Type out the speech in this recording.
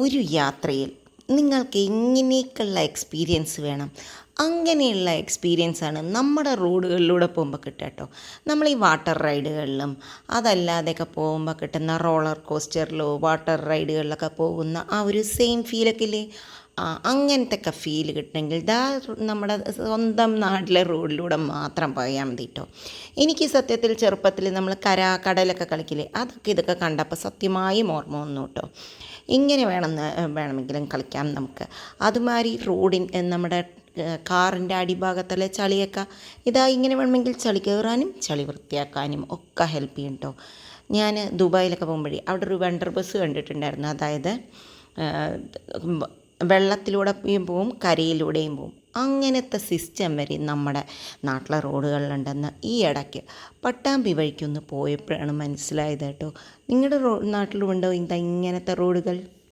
ഒരു യാത്രയിൽ നിങ്ങൾക്ക് എങ്ങനെയൊക്കെയുള്ള എക്സ്പീരിയൻസ് വേണം. അങ്ങനെയുള്ള എക്സ്പീരിയൻസാണ് നമ്മുടെ റോഡുകളിലൂടെ പോകുമ്പോൾ കിട്ടുക കേട്ടോ നമ്മൾ ഈ വാട്ടർ റൈഡുകളിലും അതല്ലാതെയൊക്കെ പോകുമ്പോൾ കിട്ടുന്ന റോളർ കോസ്റ്ററിലോ വാട്ടർ റൈഡുകളിലൊക്കെ പോകുന്ന ആ ഒരു സെയിം ഫീലൊക്കെ ഇല്ലേ? ആ അങ്ങനത്തെ ഒക്കെ ഫീൽ കിട്ടണമെങ്കിൽ ദാ നമ്മുടെ സ്വന്തം നാട്ടിലെ റോഡിലൂടെ മാത്രം പോയാൽ മതി കേട്ടോ എനിക്ക് സത്യത്തിൽ ചെറുപ്പത്തിൽ നമ്മൾ കര കടലൊക്കെ കളിക്കില്ലേ? അതൊക്കെ ഇതൊക്കെ കണ്ടപ്പോൾ സത്യമായും ഓർമ്മ വന്നു കേട്ടോ ഇങ്ങനെ വേണമെന്ന് വേണമെങ്കിലും കളിക്കാം നമുക്ക്. അതുമാതിരി റോഡിൻ നമ്മുടെ കാറിന്റെ അടിഭാഗത്തുള്ള ചളിയൊക്കെ ഇതാ ഇങ്ങനെ വേണമെങ്കിൽ ചളി കയറാനും ചളി വൃത്തിയാക്കാനും ഒക്കെ ഹെൽപ്പ് ചെയ്യും കേട്ടോ ഞാൻ ദുബായിലൊക്കെ പോകുമ്പോഴേ അവിടെ ഒരു വണ്ടർ ബസ് കണ്ടിട്ടുണ്ടായിരുന്നു. അതായത് വെള്ളത്തിലൂടെ പോവും കരയിലൂടെയും പോവും. അങ്ങനത്തെ സിസ്റ്റം വരെ നമ്മുടെ നാട്ടിലെ റോഡുകളിലുണ്ടെന്ന് ഈ ഇടയ്ക്ക് പട്ടാമ്പി വഴിക്കൊന്ന് പോയപ്പോഴാണ് മനസ്സിലായത് കേട്ടോ. നിങ്ങളുടെ റോ നാട്ടിലുണ്ടോ ഇതാ ഇങ്ങനത്തെ റോഡുകൾ?